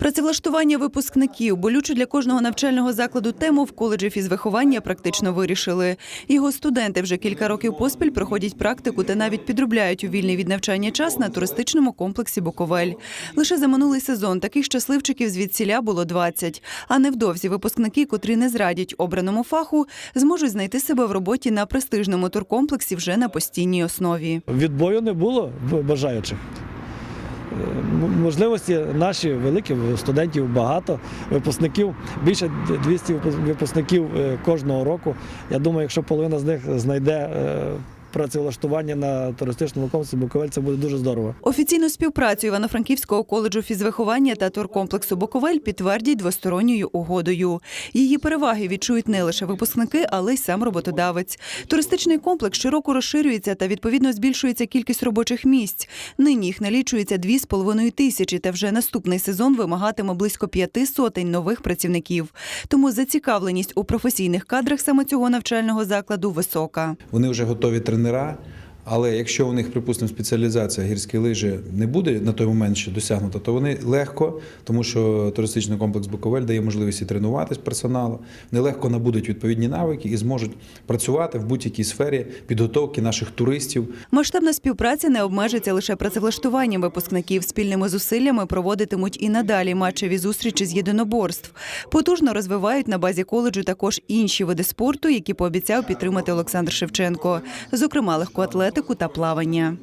Працевлаштування випускників болючу для кожного навчального закладу тему в коледжі фізвиховання практично вирішили. Його студенти вже кілька років поспіль проходять практику та навіть підробляють у вільний від навчання час на туристичному комплексі Буковель. Лише за минулий сезон таких щасливчиків звідсіля було 20. А невдовзі випускники, котрі не зрадять обраному фаху, зможуть знайти себе в роботі на престижному туркомплексі вже на постійній основі. Відбою не було бажаючих. Можливості наші великі, студентів багато, випускників більше 200 випускників е, кожного року. Я думаю, якщо половина з них знайде е, працевлаштування на туристичному комплексі Буковель, це буде дуже здорово. Офіційну співпрацю Івано-Франківського коледжу фізвиховання та туркомплексу Буковель підтвердять двосторонньою угодою. Її переваги відчують не лише випускники, але й сам роботодавець. Туристичний комплекс широко розширюється та відповідно збільшується кількість робочих місць. Нині їх налічується дві з половиною тисячі, та вже наступний сезон вимагатиме близько п'яти сотень нових працівників. Тому зацікавленість у професійних кадрах саме цього навчального закладу висока. Вони вже готові tendrá Але якщо у них, припустимо, спеціалізація гірські лижі не буде на той момент ще досягнута, то вони легко, тому що туристичний комплекс Буковель дає можливість і тренуватись персоналу, вони легко набудуть відповідні навики і зможуть працювати в будь-якій сфері підготовки наших туристів, Масштабна співпраця не обмежиться лише працевлаштуванням випускників. Спільними зусиллями проводитимуть і надалі матчеві зустрічі з єдиноборств. Потужно розвивають на базі коледжу також інші види спорту, які пообіцяв підтримати Олександр Шевченко, зокрема легкоатлетику та плавання.